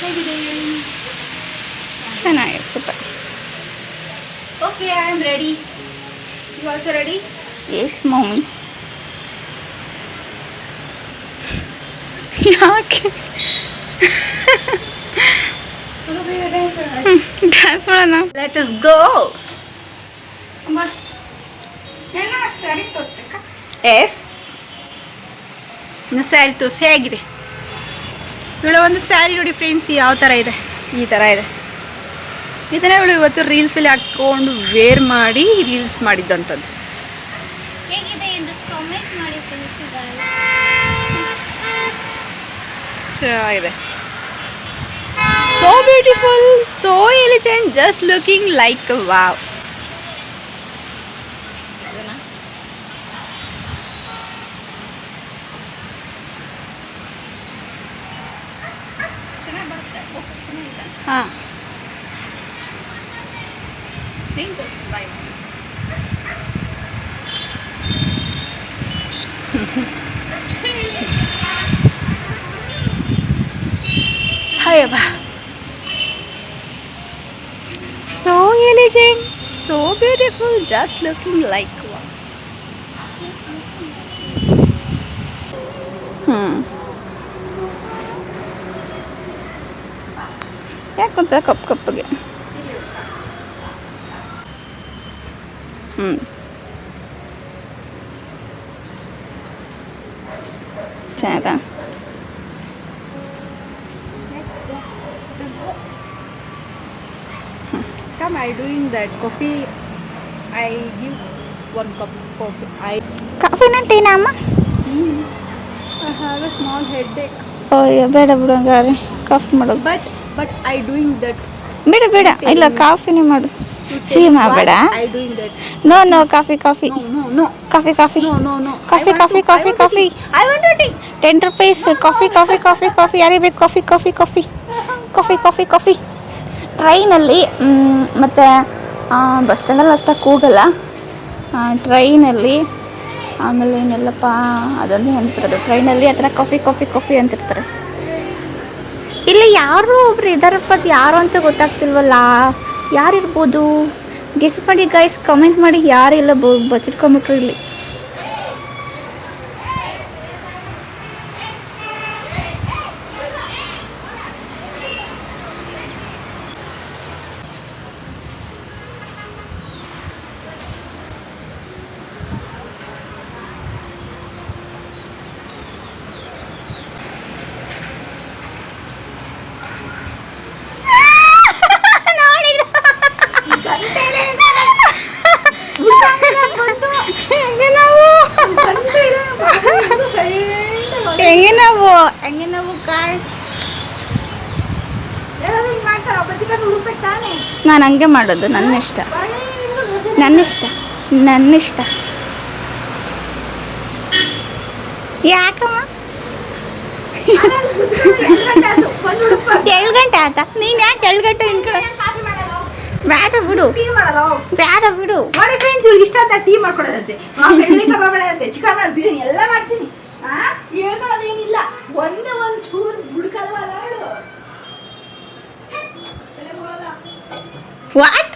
ಹೇಗಿದೆ ಚೆನ್ನಾಗಿದೆ super okay I am ready you also ready yes mummy ಯಾಕೆ ಮಾಡೋಣ ಲೆಟ್ ಇಸ್ ಗೋ ಎಸ್ ಇನ್ನು ಸ್ಯಾರಿ ತೋರಿಸಿ ಹೇಗಿದೆ? ಇವಳ ಒಂದು ಸ್ಯಾರಿ ನೋಡಿ ಫ್ರೆಂಡ್ಸ್ ಯಾವ ಥರ ಇದೆ? ಈ ಥರ ಇದೆ. ಇದನ್ನ ಇವಳು ಇವತ್ತು ರೀಲ್ಸಲ್ಲಿ ಹಾಕ್ಕೊಂಡು ವೇರ್ ಮಾಡಿ ರೀಲ್ಸ್ ಮಾಡಿದ್ದಂಥದ್ದು ಹೇಗಿದೆ ಎಂದು ಕಾಮೆಂಟ್ ಮಾಡಿ ತಿಳಿಸಿದ್ದಾರೆ ಚೆನ್ನಾಗಿದೆ so beautiful so elegant just looking like wow ಹಾಂ. ಹಾಯಪ್ಪ so elegant so beautiful just looking like ಹ್ಞೂ ಯಾಕೆ ಗೊತ್ತಾ ಕಪ್ಪು ಕಪ್ಪಗೆ ಹ್ಞೂ ಚೆನ್ನಾಯ್ತಾ that coffee. I give one cup coffee. I ಕಾಫಿನ ಟೀನಾ ಅಮ್ಮ I have a small headache. ಅಯ್ಯೋ ಬೇಡ ಬಿಡು ಹಂಗಾರೆ coffee madu. But but I doing that. ಬೇಡ ಬೇಡ ಇಲ್ಲ ಕಾಫಿನೇ ಮಾಡು to tell ಸಿಹಿ you ಮಾಡಬೇಡ I doing that. No no coffee coffee No no no coffee coffee no no no. Coffee, I want coffee, to- coffee, I want to coffee. tea. I want to tea. Ten rupees coffee coffee coffee coffee ಯಾರಿಗೆ ಬೇಕು coffee coffee coffee coffee coffee coffee ಟ್ರೈನಲ್ಲಿ ಮತ್ತು bus ಸ್ಟ್ಯಾಂಡಲ್ಲಿ ಅಷ್ಟಾಗಿ ಹೋಗಲ್ಲ. ಟ್ರೈನಲ್ಲಿ. ಆಮೇಲೆ ಏನೆಲ್ಲಪ್ಪ ಅದೊಂದು ನೆನಪಿರೋದು. ಟ್ರೈನಲ್ಲಿ ಆ ಥರ ಕಾಫಿ ಕಾಫಿ ಕಾಫಿ ಅಂತಿರ್ತಾರೆ. ಇಲ್ಲಿ ಯಾರು ಒಬ್ರು ಇದಾರಪ್ಪ, ಅದು ಯಾರು ಅಂತ ಗೊತ್ತಾಗ್ತಿಲ್ವಲ್ಲ? ಯಾರಿರ್ಬೋದು? ಗೆಸ್ ಮಾಡಿ ಗೈಸ್ ಕಮೆಂಟ್ ಮಾಡಿ, ಯಾರಿಲ್ಲ ಬಚ್ಚಿಟ್ಕೊಂಬಿಟ್ರು ಇಲ್ಲಿ ಹೆಂಗೆ ನಾವು ಹೆಂಗೆ ನಾವು ಹೆಂಗೆ ನಾವು ಗಾಯ್ಸ್ ನಾನು ಹಂಗೆ ಮಾಡೋದು ನನ್ನ ಇಷ್ಟ ನನ್ನ ಇಷ್ಟ ನನ್ನ ಇಷ್ಟ ಯಾಕಮ್ಮ? ಏಳು ಗಂಟೆ ಆತ ನೀನು ಯಾಕೆ ಏಳು ಗಂಟೆ ಬೇಡ ಬಿಡು. ಬೇಡ ಬಿಡು. ನೋಡಿ ಫ್ರೆಂಡ್ಸ್ ಇವ್ರಿಗೆ ಇಷ್ಟ ಅಂತ ಟೀ ಮಾಡ್ಕೊಡೋದಂತೆ. ಬೆಳ್ಳಿ ಕಬಾಬ್ ಮಾಡೋದಂತೆ. ಚಿಕನ್ ಬಿರಿಯಾನಿ, ಎಲ್ಲ ಮಾಡ್ತೀನಿ. ಹೇಳ್ಕೊಳ್ಳೋದೇನಿಲ್ಲ ಒಂದೇ ಒಂದು ಚೂರು ಬುಡ್ಕಲ್ವಲ್ಲ ಅವಳು what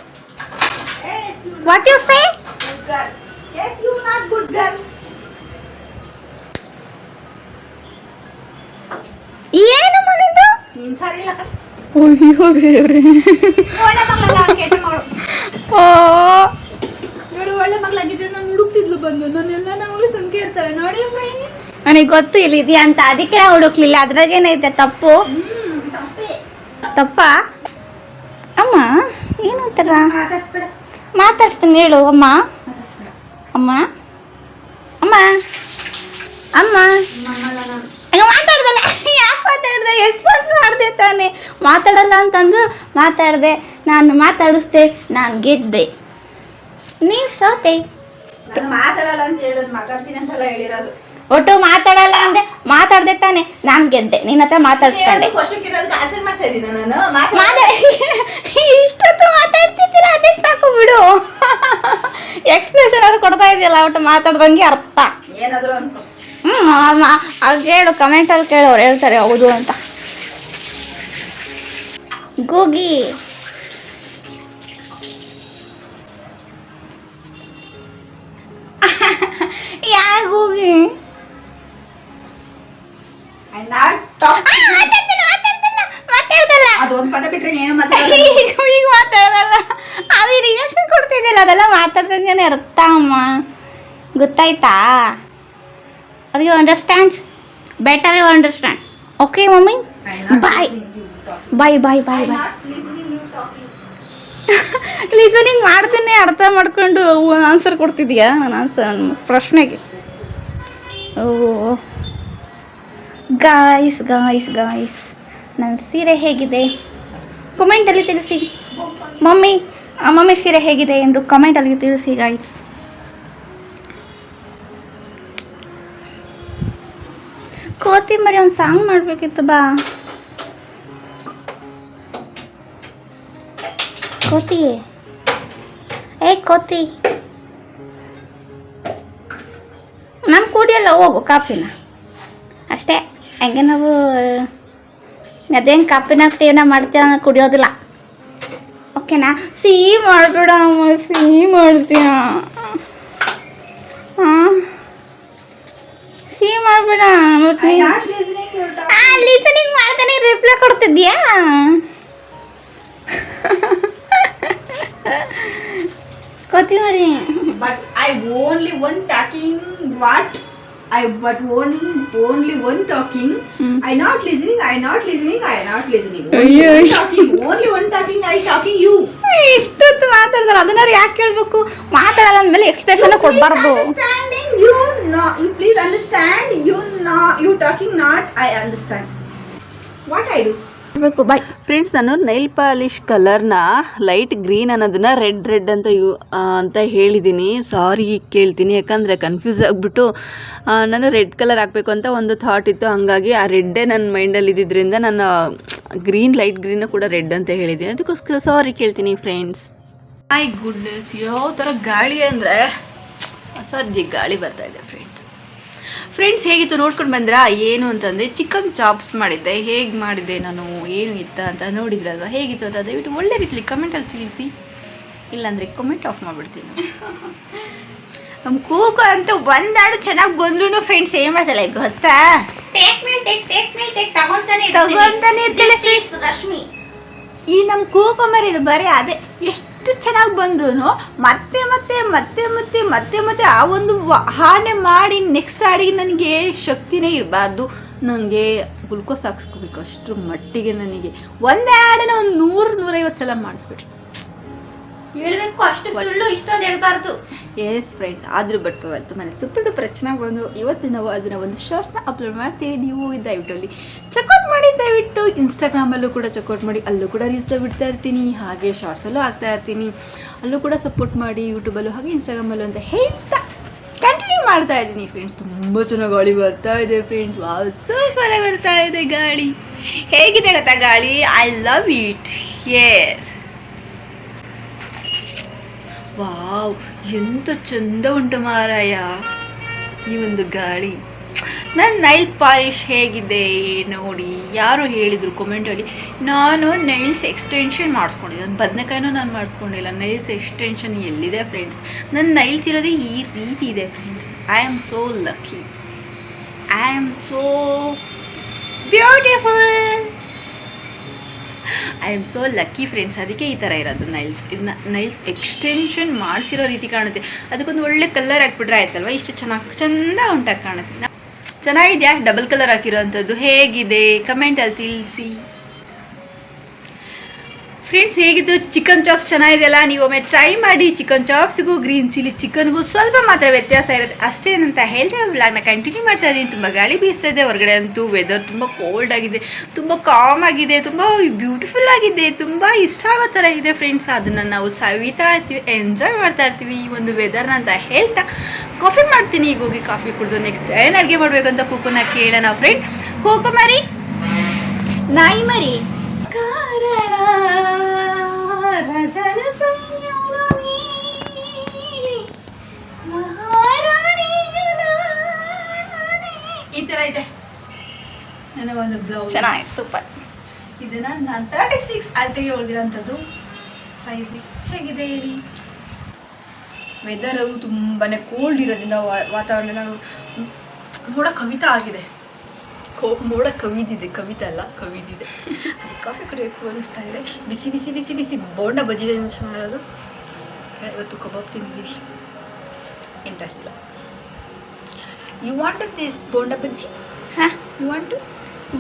what you say? Good girl. Yes, you not good girl. ಏನು ಮನಿಂದು? ನೀನ್ ಸರಿ ಇಲ್ಲ. ಅಯ್ಯೋ ದೇವ್ರೆ. ಒಳ್ಳೆ ಮಗಳಲ್ಲ ಕೆಟ್ಟ ಮಗಳು. ಓ. ಇವಳು ಒಳ್ಳೆ ಮಗಳಾಗಿದ್ರೆ ನಾನು ಹುಡುಕ್ತಿದ್ಲು ಬಂದು. ನನ್ನೆಲ್ಲ ನಾವು ಸಂಖ್ಯೆ ಇರ್ತಾರೆ. ನೋಡಿ ನನಗೆ ಗೊತ್ತು ಇಲ್ಲಿ ಇದೆಯಾ ಅಂತ. ಅದಕ್ಕೆ ನಾವು ಹುಡುಕ್ಲಿಲ್ಲ. ಅದ್ರಾಗೇನೈತೆ ತಪ್ಪೆ. ತಪ್ಪ? ಅಮ್ಮ. ಏನು ಅಂತಾರ ಮಾತಾಡ್ಸ್ಬೇಡ. ಮಾತಾಡ್ತೀನಿ ಹೇಳು ಅಮ್ಮ. ಅಮ್ಮ. ಅಮ್ಮ. ಅಮ್ಮ. ಮಾತಾಡ್ದಲ್ಲ ಯಾಕೆ ಮಾತಾಡ್ದೆ? ಎಸ್ಪಾನ್ಸ್ ಮಾಡಿದೆ ತಾನೆ. ಮಾತಾಡಲ್ಲ ಅಂತಂದು ಮಾತಾಡಿದೆ. ನಾನು ಮಾತಾಡಿಸ್ದೆ ನಾನು ಗೆದ್ದೆ. ನೀ ಸೋತೆ. ಮಾತಾಡಲ್ಲ ಅಂತ ಹೇಳೋದು ಮಾತಾಡ್ತೀನಿ ಅಂತೆಲ್ಲ ಹೇಳಿರೋದು. ಒಟ್ಟು ಮಾತಾಡಲ್ಲ ಅಂದೆ ಮಾತಾಡ್ದೆ ತಾನೆ. ನಾನ್ ಗೆದ್ದೆ. ನಿನ್ನ ಹತ್ರ ಮಾತಾಡ್ಸ್ಕೊಂಡೆ. ಇಷ್ಟೊತ್ತು ಮಾತಾಡ್ತಿದ್ದೀರಾ? ಅದೇ ಸಾಕು ಬಿಡು. ಎಕ್ಸ್ಪ್ರೆಷನ್ ಅದು ಕೊಡ್ತಾ ಇದೆಯಲ್ಲ ಒಟ್ಟು ಮಾತಾಡ್ದಂಗೆ ಅರ್ಥ. ಹ್ಮ್ ಹೇಳು ಕಮೆಂಟಲ್ಲಿ ಕೇಳು ಅವ್ರು ಹೇಳ್ತಾರೆ ಹೌದು ಅಂತ. ಗೂಗಿ. ಯಾ ಗೂಗಿ? Not talking. ಮಾತಾಡ್ತಲ್ಲ ಅದೊಂದು ಪದ ಬಿಟ್ರೆ ಏನು ಮಾತಾಡಲ್ಲ ಈಗ ಈಗ ಮಾತಾಡಲ್ಲ ಅದು ರಿಯಾಕ್ಷನ್ ಕೊಡ್ತಿದ್ದಿಲ್ಲ ಅದೆಲ್ಲ ಮಾತಾಡ್ತಿದ್ದೇನೆ ಅರ್ಥ ಅಮ್ಮ. ಗೊತ್ತಾಯ್ತಾ? Are you understand better you understand okay mummy? Bye bye bye bye bye listening ಮಾಡ್ತೀನಿ ಅರ್ಥ ಮಾಡ್ಕೊಂಡು ಆನ್ಸರ್ ಕೊಡ್ತಿದ್ಯಾ? ನಾನು ಆನ್ಸರ್ ಪ್ರಶ್ನೆಗೆ. ಓ. ಗಾಯ್ಸ್ ಗಾಯ್ಸ್ ಗಾಯ್ಸ್ ನನ್ನ ಸೀರೆ ಹೇಗಿದೆ ಕಮೆಂಟಲ್ಲಿ ತಿಳಿಸಿ ಮಮ್ಮಿ ಮಮ್ಮಿ ಸೀರೆ ಹೇಗಿದೆ ಎಂದು ಕಮೆಂಟಲ್ಲಿ ತಿಳಿಸಿ ಗಾಯ್ಸ್ ಕೋತಿಂಬರಿ ಒಂದು ಸಾಂಗ್ ಮಾಡಬೇಕಿತ್ತು ಬಾ ಕೋತಿ ಏ ಕೋತಿ ನಮ್ಮ ಕುಡಿಯಲ್ಲ ಹೋಗು ಕಾಫಿನ ಅಷ್ಟೇ ಹಂಗೆ ನಾವು ಅದೇನು ಕಾಪಿನ ಟೀನ ಮಾಡ್ತೀಯ ಕುಡಿಯೋದಿಲ್ಲ. ಓಕೆನಾ? ಸಿಹಿ ಮಾಡಿಬಿಡ ಸಿಹಿ ಮಾಡ್ತೀಯ. ಹಾಂ ಸಿಹಿ ಮಾಡಬೇಡ ಲಿಸನಿಂಗ್ ಮಾಡ್ತಾನೆ ರಿಪ್ಲೈ ಕೊಡ್ತಿದ್ಯಾ ಕೊತ್ತಿಮರಿ but I only one talking what? I but only only one talking. Hmm. I not listening. I not listening. I not listening. Only ಅಯ್ಯೋ. one talking. Only one talking. I talking you. ಇಷ್ಟೊತ್ತು ಮಾತಾಡ್ತಾರೆ ಅದನ್ನಾರು ಯಾಕೆ ಕೇಳಬೇಕು ಮಾತಾಡಲ್ಲ ಅಂದಮೇಲೆ expression ಕೊಡಬಾರ್ದು Understanding you not. You please understand. You not. You talking not. I understand. What I do? ಬೇಕು bye friends ನಾನು ನೈಲ್ ಪಾಲಿಶ್ ಕಲರ್ನ ಲೈಟ್ ಗ್ರೀನ್ ಅನ್ನೋದನ್ನ ರೆಡ್ ರೆಡ್ ಅಂತ ಯೂ ಅಂತ ಹೇಳಿದ್ದೀನಿ ಸಾರಿ ಕೇಳ್ತೀನಿ ಯಾಕಂದರೆ ಕನ್ಫ್ಯೂಸ್ ಆಗಿಬಿಟ್ಟು ನಾನು ರೆಡ್ ಕಲರ್ ಹಾಕಬೇಕು ಅಂತ ಒಂದು ಥಾಟ್ ಇತ್ತು. ಹಾಗಾಗಿ ಆ ರೆಡ್ಡೇ ನನ್ನ ಮೈಂಡಲ್ಲಿ ಇದ್ದಿದ್ದರಿಂದ ನಾನು ಗ್ರೀನ್ ಲೈಟ್ ಗ್ರೀನ್ ಕೂಡ ರೆಡ್ ಅಂತ ಹೇಳಿದ್ದೀನಿ ಅದಕ್ಕೋಸ್ಕರ ಸಾರಿ ಕೇಳ್ತೀನಿ ಫ್ರೆಂಡ್ಸ್ ಐ ಗುಡ್ನೆಸ್ ಯಾವ ಥರ ಗಾಳಿ ಅಂದರೆ ಅಸಾಧ್ಯ ಗಾಳಿ ಬರ್ತಾ ಇದೆ ಫ್ರೆಂಡ್ಸ್ ಫ್ರೆಂಡ್ಸ್ ಹೇಗಿತ್ತು ನೋಡ್ಕೊಂಡು ಬಂದ್ರಾ? ಏನು ಅಂತಂದರೆ ಚಿಕನ್ ಚಾಪ್ಸ್ ಮಾಡಿದ್ದೆ. ಹೇಗೆ ಮಾಡಿದ್ದೆ ನಾನು? ಏನು ಇತ್ತ ಅಂತ ನೋಡಿದ್ರಲ್ವ? ಹೇಗಿತ್ತು ಅಂತ ದಯವಿಟ್ಟು ಒಳ್ಳೆ ರೀತಿಲಿ ಕಮೆಂಟಲ್ಲಿ ತಿಳಿಸಿ. ಇಲ್ಲಾಂದರೆ ಕಮೆಂಟ್ ಆಫ್ ಮಾಡಿಬಿಡ್ತೀನಿ. ನಮ್ಮ ಕೂಗು ಅಂತ ಒಂದಾಡು ಚೆನ್ನಾಗಿ ಬಂದ್ರು ಫ್ರೆಂಡ್ಸ್ ಏನು ಮಾಡ್ತಲ್ಲ ಗೊತ್ತಾ? Take me take take me take ತಗೊಂತಾನೆ ತಗೊಂತಾನೆ ಇರ್ತಿಲ್ಲ friends. ರಶ್ಮಿ. ಈ ನಮ್ಮ ಕೂಕೊಂಬರಿ ಇದು ಬರೀ ಅದೇ. ಎಷ್ಟು ಚೆನ್ನಾಗಿ ಬಂದ್ರು ಮತ್ತೆ ಮತ್ತೆ ಮತ್ತೆ ಮತ್ತೆ ಮತ್ತೆ ಮತ್ತೆ ಆ ಒಂದು ಹಾಡೇ ಮಾಡಿ ನೆಕ್ಸ್ಟ್ ಹಾಡಿಗೆ ನನಗೆ ಶಕ್ತಿನೇ ಇರಬಾರ್ದು. ನನಗೆ ಗ್ಲುಕೋಸ್ ಹಾಕ್ಸ್ಕೋಬೇಕು ಅಷ್ಟು ಮಟ್ಟಿಗೆ ನನಗೆ. ಒಂದೇ ಹಾಡನ್ನ ಒಂದು ನೂರು ನೂರೈವತ್ತು ಸಲ ಮಾಡಿಸ್ಬಿಟ್ರು. ಹೇಳ್ಬೇಕು, ಅಷ್ಟು ಸುಳ್ಳು, ಇಷ್ಟೊಂದು ಹೇಳ್ಬಾರ್ದು. ಎಸ್ ಫ್ರೆಂಡ್ಸ್ ಆದರೂ ಬಟ್ ತುಂಬಾ ಸೂಪರ್ ಡೂಪರ್ ಚೆನ್ನಾಗಿ ಬಂದು ಇವತ್ತು ನಾವು ಅದನ್ನು ಒಂದು ಶಾರ್ಟ್ಸ್ನ ಅಪ್ಲೋಡ್ ಮಾಡ್ತೀವಿ. ನೀವು ದಯವಿಟ್ಟು ಅಲ್ಲಿ ಚೆಕ್ಔಟ್ ಮಾಡಿ, ದಯವಿಟ್ಟು ಇನ್ಸ್ಟಾಗ್ರಾಮಲ್ಲೂ ಕೂಡ ಚೆಕ್ಔಟ್ ಮಾಡಿ, ಅಲ್ಲೂ ಕೂಡ ರೀಲ್ಸ್ ಬಿಡ್ತಾ ಇರ್ತೀನಿ. ಹಾಗೆ ಶಾರ್ಟ್ಸಲ್ಲೂ ಹಾಕ್ತಾ ಇರ್ತೀನಿ. ಅಲ್ಲೂ ಕೂಡ ಸಪೋರ್ಟ್ ಮಾಡಿ ಯೂಟ್ಯೂಬಲ್ಲೂ ಹಾಗೆ ಇನ್ಸ್ಟಾಗ್ರಾಮಲ್ಲೂ ಅಂತ ಹೇಳ್ತಾ ಕಂಟಿನ್ಯೂ ಮಾಡ್ತಾ ಇದ್ದೀನಿ ಫ್ರೆಂಡ್ಸ್ ತುಂಬ ಚೆನ್ನಾಗಿ ಗಾಳಿ ಬರ್ತಾ ಇದೆ ಫ್ರೆಂಡ್ಸ್ ವಾವ್ ಸೂಪರಾಗಿ ಬರ್ತಾ ಇದೆ ಗಾಳಿ. ಹೇಗಿದೆ ಗೊತ್ತಾ ಗಾಳಿ? I love it air wow, ಎಂತ ಚಂದ ಉಂಟು ಮಾರಾಯ. ಈ ಒಂದು ಗಾಳಿ. ನನ್ನ ನೈಲ್ ಪಾಲಿಶ್ ಹೇಗಿದೆ ನೋಡಿ, ಯಾರು ಹೇಳಿದರು ಕಮೆಂಟಲ್ಲಿ ನಾನು ನೈಲ್ಸ್ ಎಕ್ಸ್ಟೆನ್ಷನ್ ಮಾಡಿಸ್ಕೊಂಡಿದ್ದೆ ನನ್ನ ಬದನೆಕಾಯಿನೂ ನಾನು ಮಾಡಿಸ್ಕೊಂಡಿಲ್ಲ. ನೈಲ್ಸ್ ಎಕ್ಸ್ಟೆನ್ಷನ್ ಎಲ್ಲಿದೆ ಫ್ರೆಂಡ್ಸ್ ನನ್ನ ನೈಲ್ಸ್ ಇರೋದೇ ಈ ರೀತಿ ಇದೆ friends I am so lucky I am so beautiful I am so lucky friends ಅದಕ್ಕೆ ಈ ಥರ ಇರೋದು ನೈಲ್ಸ್ ಇದನ್ನ ನೈಲ್ಸ್ ಎಕ್ಸ್ಟೆನ್ಷನ್ ಮಾಡಿಸಿರೋ ರೀತಿ ಕಾಣುತ್ತೆ. ಅದಕ್ಕೊಂದು ಒಳ್ಳೆ ಕಲರ್ ಹಾಕ್ಬಿಟ್ರೆ ಆಯ್ತಲ್ವ? ಇಷ್ಟು ಚೆನ್ನಾಗಿ, ಚಂದ ಉಂಟಾಗಿ ಕಾಣುತ್ತೆ. ಚೆನ್ನಾಗಿದೆಯಾ? ಡಬಲ್ ಕಲರ್ ಹಾಕಿರೋವಂಥದ್ದು ಹೇಗಿದೆ? ಕಮೆಂಟಲ್ಲಿ ತಿಳಿಸಿ. ಫ್ರೆಂಡ್ಸ್ ಹೇಗಿದ್ದು ಚಿಕನ್ ಚಾಪ್ಸ್ ಚೆನ್ನಾಗಿದೆಯಲ್ಲ? ನೀವು ಒಮ್ಮೆ ಟ್ರೈ ಮಾಡಿ ಚಿಕನ್ ಚಾಪ್ಸ್ಗೂ ಗ್ರೀನ್ ಚಿಲ್ಲಿ ಚಿಕನ್ಗೂ ಸ್ವಲ್ಪ ಮಾತ್ರ ವ್ಯತ್ಯಾಸ ಇರುತ್ತೆ. ಅಷ್ಟೇನಂತ ಹೇಳ್ತಾ ವ್ಲಾಗ್ನ ಕಂಟಿನ್ಯೂ ಮಾಡ್ತಾ ಇದ್ದೀನಿ. ತುಂಬ ಗಾಳಿ ಬೀಸ್ತಾ ಇದೆ. ಹೊರಗಡೆ ಅಂತೂ ವೆದರ್ ತುಂಬ ಕೋಲ್ಡ್ ಆಗಿದೆ. ತುಂಬ ಕಾಮ್ ಆಗಿದೆ. ತುಂಬ ಬ್ಯೂಟಿಫುಲ್ ಆಗಿದೆ. ತುಂಬ ಇಷ್ಟ ಆಗೋ ಥರ ಇದೆ ಫ್ರೆಂಡ್ಸ್ ಅದನ್ನು ನಾವು ಸವಿತಾ ಇರ್ತೀವಿ ಎಂಜಾಯ್ ಮಾಡ್ತಾ ಇರ್ತೀವಿ ಈ ಒಂದು ವೆದರ್ನ ಅಂತ ಹೇಳ್ತಾ. ಕಾಫಿ ಮಾಡ್ತೀನಿ. ಈಗ ಹೋಗಿ ಕಾಫಿ ಕುಡಿದು ನೆಕ್ಸ್ಟ್ ಏನು ಅಡುಗೆ ಮಾಡಬೇಕಂತ ಕೂಕುನ ಕೇಳೋಣ ಫ್ರೆಂಡ್ ಕೋಕೋ ಮರಿ. ನಾಯಿ ಮರಿ. ಕಾರಣ. ಈ ಥರ ಇದೆ. ನನ್ನ ಒಂದು ಬ್ಲೌಸ್ ಚೆನ್ನಾಗಿ ಸೂಪರ್ ಇದನ್ನ ನಾನು ತರ್ಟಿ ಸಿಕ್ಸ್ ಅಳತೆಗೆ ಹೊಲ್ದಿರೋಂಥದ್ದು ಸೈಜ್ ಹೇಗಿದೆ ಹೇಳಿ? ವೆದರು ತುಂಬಾ ಕೋಲ್ಡ್ ಇರೋದ್ರಿಂದ ವಾತಾವರಣ ಮೋಡ ಕವಿತಾ ಆಗಿದೆ. ಕೋ ಮೋಡ ಕವಿದಿದೆ ಕವಿತ ಅಲ್ಲ ಕವಿದಿದೆ. ಕಾಫಿ ಕುಡಿಯೋಕ್ಕೂ ಅನಿಸ್ತಾ ಇದೆ. ಬಿಸಿ ಬಿಸಿ ಬಿಸಿ ಬಿಸಿ ಬೋಂಡ ಬಜ್ಜಿದೆ ಏನು ಚೆನ್ನಾಗಿರೋದು ಇವತ್ತು ಕಬಾಬ್ ತಿಂದಿದ್ದೀವಿ ಇಂಟ್ರೆಸ್ಟ್ ಇಲ್ಲ. You want this bonda bajji? ಹಾಂ ಯು ವಾಂಟ್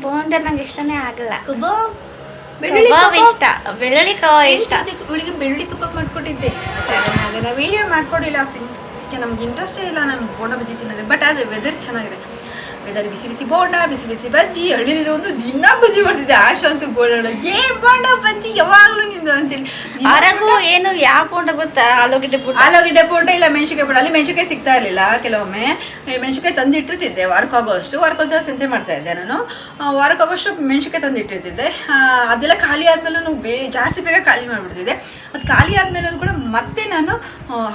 ಬೋಂಡ ನಂಗೆ ಇಷ್ಟನೇ ಆಗಲ್ಲ. ಕಬಾಬ್? ಬೆಳ್ಳುಳ್ಳಿ ಕಬಾಬ್ ಇಷ್ಟ. ಬೆಳ್ಳುಳ್ಳಿ ಕಬಾಬ್ ಇಷ್ಟ. ಇವಳಿಗೆ ಬೆಳ್ಳುಳ್ಳಿ ಕಬಾಬ್ ಮಾಡ್ಕೊಟ್ಟಿದ್ದೆ. ಅದನ್ನ ವೀಡಿಯೋ ಮಾಡ್ಕೊಡಿಲ್ಲ ಫ್ರೆಂಡ್ಸ್ ನಮ್ಗೆ ಇಂಟ್ರೆಸ್ಟೇ ಇಲ್ಲ ನಾನು ಬೋಂಡ ಬಜ್ಜಿ ತಿನ್ನೋದು. ಬಟ್ ಆದರೆ ವೆದರ್ ಚೆನ್ನಾಗಿದೆ. ವೆದರ್ ಬಿಸಿ ಬಿಸಿ ಬೋಂಡ ಬಿಸಿ ಬಿಸಿ ಬಜ್ಜಿ ಹಳ್ಳಿಲಿ ಒಂದು ದಿನ ಬಜ್ಜಿ ಮಾಡ್ತಿದ್ದೆ. ಆಶ ಅಂತೂ ಬೋಂಡ ಏ ಬೋಂಡ ಬಜ್ಜಿ? ಯಾವಾಗಲೂ ನಿಂದು ಅಂತೇಳಿ ಅರಗು ಏನು ಯಾವ ಬೋಂಡ ಗೊತ್ತಾ? ಆಲೂಗಡ್ಡೆ ಬೋಂಡ. ಆಲೂಗಡ್ಡೆ ಬೋಂಡ ಇಲ್ಲ ಮೆಣಸಿಕಾಯಿ ಬೋಂಡ. ಅಲ್ಲಿ ಮೆಣಸಿಕಾಯಿ ಸಿಗ್ತಾ ಇರಲಿಲ್ಲ ಕೆಲವೊಮ್ಮೆ. ಮೆಣಸಿಕಾಯಿ ತಂದಿಟ್ಟಿರ್ತಿದ್ದೆ. ವಾರಕ್ಕಾಗೋಷ್ಟು. ವಾರಕ್ಕೊಂದ್ಸಲ ಸಂತೆ ಮಾಡ್ತಾ ಇದ್ದೆ ನಾನು. ವಾರಕ್ಕಾಗೋಷ್ಟು ಮೆಣಸಿಕಾಯಿ ತಂದಿಟ್ಟಿರ್ತಿದ್ದೆ. ಅದೆಲ್ಲ ಖಾಲಿ ಆದ್ಮೇಲೆ ಬೇ ಜಾಸ್ತಿ ಬೇಗ ಖಾಲಿ ಮಾಡಿಬಿಡ್ತಿದ್ದೆ. ಅದು ಖಾಲಿ ಆದ್ಮೇಲೆ ಕೂಡ ಮತ್ತೆ ನಾನು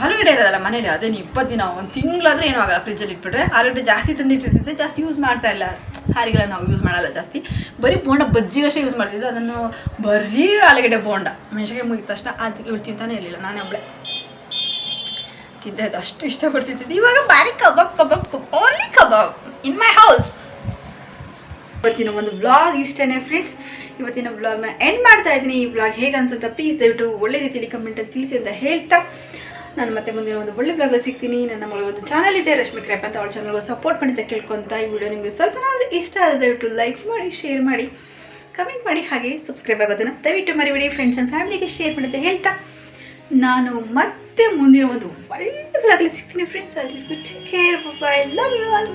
ಆಲೂಗಡ್ಡೆ ಇರೋದಲ್ಲ ಮನೇಲಿ ಅದೇನು ಇಪ್ಪತ್ತು ದಿನ ಒಂದು ತಿಂಗಳಾದ್ರೆ ಏನೂ ಆಗಲ್ಲ ಫ್ರಿಜ್ಜಲ್ಲಿ ಇಟ್ಬಿಟ್ರೆ. ಆಲೂಗಡ್ಡೆ ಜಾಸ್ತಿ ತಂದಿಟ್ಟಿರ್ತಿದ್ದೆ ಜಾಸ್ತಿ ಯೂಸ್ ಮಾಡ್ತಾ ಇಲ್ಲ. ಸಾರಿಗೆಲ್ಲ ನಾವು ಯೂಸ್ ಮಾಡಲ್ಲ ಜಾಸ್ತಿ. ಬರೀ ಬೋಂಡ ಬಜ್ಜಿಗಷ್ಟೇ ಯೂಸ್ ಮಾಡ್ತಿದ್ದು. ಅದನ್ನು ಬರೀ ಆಲೂಗಡ್ಡೆ ಬೋಂಡ. ಮೆಣಸಿಗೆ ಮುಗಿದ ತಕ್ಷಣ ಅದು ಇವಳು ತಿಂತಾನೆ ಇರಲಿಲ್ಲ. ನಾನೇ ಒಬ್ಬಳೆ ತಿಂದೆ ಅಷ್ಟು ಇಷ್ಟಪಡ್ತಿದ್ದೆ ಇವಾಗ ಬಾರಿ kebab kebab only kebab in my house ಇವತ್ತಿನ ಒಂದು ವ್ಲಾಗ್ ಇಷ್ಟನೇ ಫ್ರೆಂಡ್ಸ್ ಇವತ್ತಿನ ವ್ಲಾಗ್ನ ಎಂಡ್ ಮಾಡ್ತಾ ಇದ್ದೀನಿ. ಈ ವ್ಲಾಗ್ ಹೇಗೆ ಅನ್ಸುತ್ತಾ ಪ್ಲೀಸ್ ದಯವಿಟ್ಟು ಒಳ್ಳೆ ರೀತಿಯಲ್ಲಿ ಕಮೆಂಟಲ್ಲಿ ತಿಳಿಸಿ ಅಂತ ಹೇಳ್ತಾ ನಾನು ಮತ್ತೆ ಮುಂದಿನ ಒಂದು ಒಳ್ಳೆ ಬ್ಲಾಗ್ ಸಿಗ್ತೀನಿ. ನನ್ನ ಮಗಳ ಒಂದು ಚಾನಲ್ ಇದೆ, ರಶ್ಮಿ ಕ್ರ್ಯಾಪ್ ಅಂತ. ಅವಳ ಚಾನಲ್ಗೆ ಸಪೋರ್ಟ್ ಮಾಡಿ ಕೇಳ್ಕೊಂತ ಈ ವಿಡಿಯೋ ನಿಮಗೆ ಸ್ವಲ್ಪನಾದರೂ ಇಷ್ಟ ಆದ ದಯವಿಟ್ಟು ಲೈಕ್ ಮಾಡಿ ಶೇರ್ ಮಾಡಿ ಕಮೆಂಟ್ ಮಾಡಿ, ಹಾಗೆ ಸಬ್ಸ್ಕ್ರೈಬ್ ಆಗೋದನ್ನು ದಯವಿಟ್ಟು ಮರಿಬೇಡಿ. ಫ್ರೆಂಡ್ಸ್ ಆ್ಯಂಡ್ ಫ್ಯಾಮಿಲಿಗೆ ಶೇರ್ ಮಾಡಿದ್ದೆ ಹೇಳ್ತಾ. ನಾನು ಮತ್ತೆ ಮುಂದಿನ ಒಂದು ಒಳ್ಳೆ ಬ್ಲಾಗಲ್ಲಿ ಸಿಗ್ತೀನಿ ಫ್ರೆಂಡ್ಸ್ ಅಲ್ಲಿ take care bye love you all